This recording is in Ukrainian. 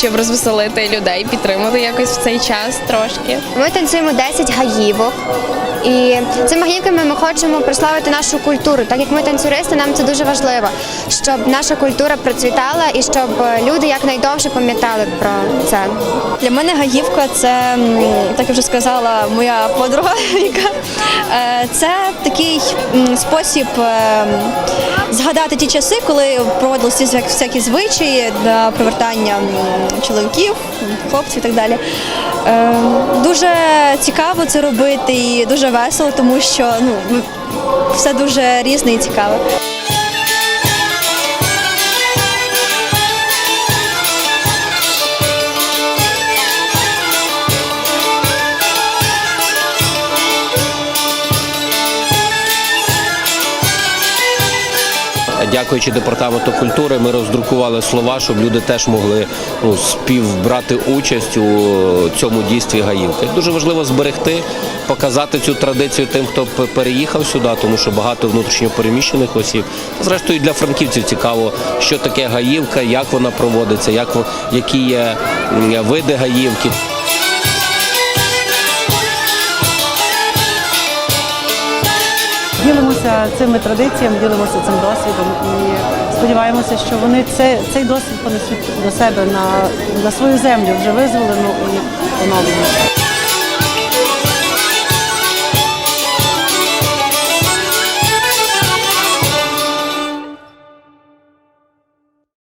щоб розвеселити людей, підтримати якось в цей час трошки. Ми танцюємо 10 гаївок. І цими гаївками ми хочемо прославити нашу культуру. Так як ми танцюристи, нам це дуже важливо, щоб наша культура процвітала і щоб люди якнайдовше пам'ятали про це. Для мене гаївка це, так я вже сказала, моя подруга Віка. Е, Це такий спосіб е, згадати ті часи, коли проводилися всякі- звичаї для привертання чоловіків, хлопців і так далі. Е, Дуже цікаво це робити і дуже весело, тому що ну, все дуже різне і цікаве. Дякуючи департаменту культури, ми роздрукували слова, щоб люди теж могли ну, співбрати участь у цьому дійстві гаївки. Дуже важливо зберегти, показати цю традицію тим, хто переїхав сюди, тому що багато внутрішньопереміщених осіб. Зрештою, для франківців цікаво, що таке гаївка, як вона проводиться, як, які є види гаївки. Ділимося цими традиціями, ділимося цим досвідом і сподіваємося, що вони цей, цей досвід понесуть до себе на, на свою землю вже визволену і оновлену.